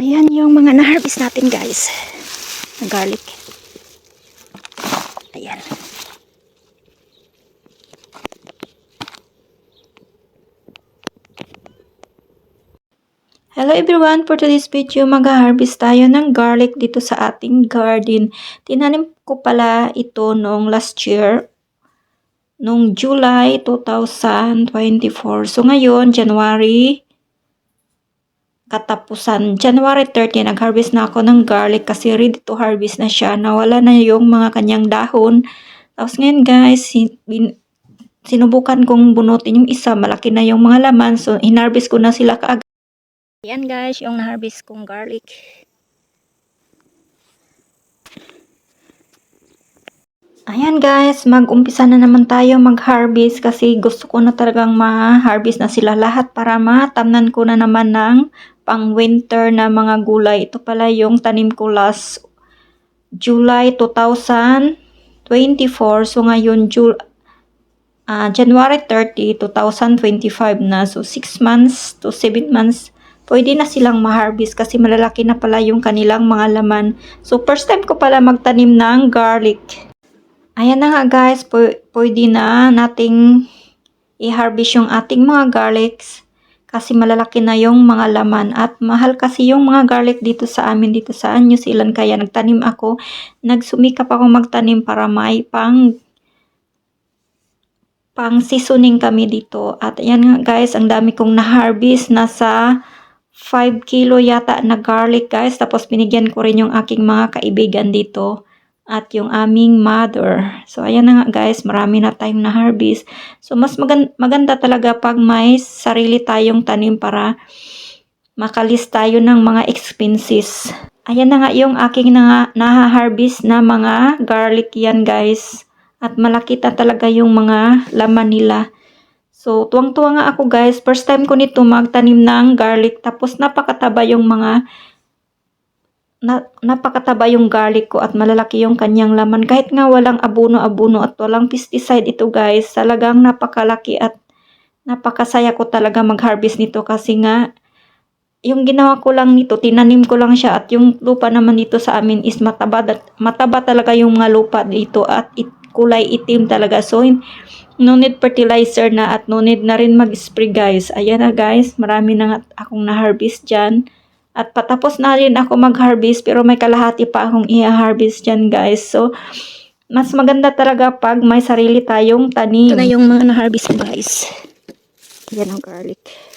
Ayan yung mga na-harvest natin guys. Na garlic. Ayan. Hello everyone! For today's video, mag-harvest tayo ng garlic dito sa ating garden. Tinanim ko pala ito noong last year, noong July 2024. So ngayon, January, katapusan, January 30, nag-harvest na ako ng garlic kasi ready to harvest na siya. Nawala na yung mga kanyang dahon. Tapos ngayon guys, bin- sinubukan kong bunutin yung isa, malaki na yung mga laman. So, hinarvest ko na sila kaagad. Yan guys, yung na-harvest kong garlic. Ayan guys, mag-umpisa na naman tayo mag-harvest kasi gusto ko na talagang ma-harvest na sila lahat para matamnan ko na naman ng pang-winter na mga gulay. Ito pala yung tanim ko last July 2024. So ngayon, Jul ah, January 30, 2025 na. So 6 months to 7 months pwede na silang ma-harvest kasi malalaki na pala yung kanilang mga laman. So, first time ko pala magtanim ng garlic. Ayan na nga guys, pw- pwede na nating i-harvest yung ating mga garlics kasi malalaki na yung mga laman at mahal kasi yung mga garlic dito sa amin dito sa New Zealand kaya nagtanim ako. Nagsumikap ako magtanim para may pang pang seasoning kami dito. At ayan nga guys ang dami kong na-harvest. Nasa 5 kilo yata na garlic guys. Tapos binigyan ko rin yung aking mga kaibigan dito at yung aming mother. So ayan na nga guys, marami na tayong na harvest. So mas magan- maganda talaga pag may sarili tayong tanim para makalis tayo ng mga expenses. Ayan na nga yung aking na naha-harvest na mga garlic yan guys. At malaki na talaga yung mga laman nila. So, tuwang-tuwa nga ako guys. First time ko nito magtanim ng garlic. Tapos napakataba yung mga na, napakataba yung garlic ko at malalaki yung kanyang laman. Kahit nga walang abuno-abuno at walang pesticide ito guys. Talagang napakalaki at napakasaya ko talaga mag-harvest nito kasi nga yung ginawa ko lang nito, tinanim ko lang siya at yung lupa naman dito sa amin is mataba, mataba talaga yung mga lupa dito at it, kulay itim talaga. So, no need fertilizer na at no need na rin mag-spray guys. Ayan na guys, marami na nga akong na-harvest dyan. At patapos na rin ako mag-harvest pero may kalahati pa akong i-harvest dyan guys. So, mas maganda talaga pag may sarili tayong tanim. Ito na yung mga na-harvest guys. Yan ang garlic.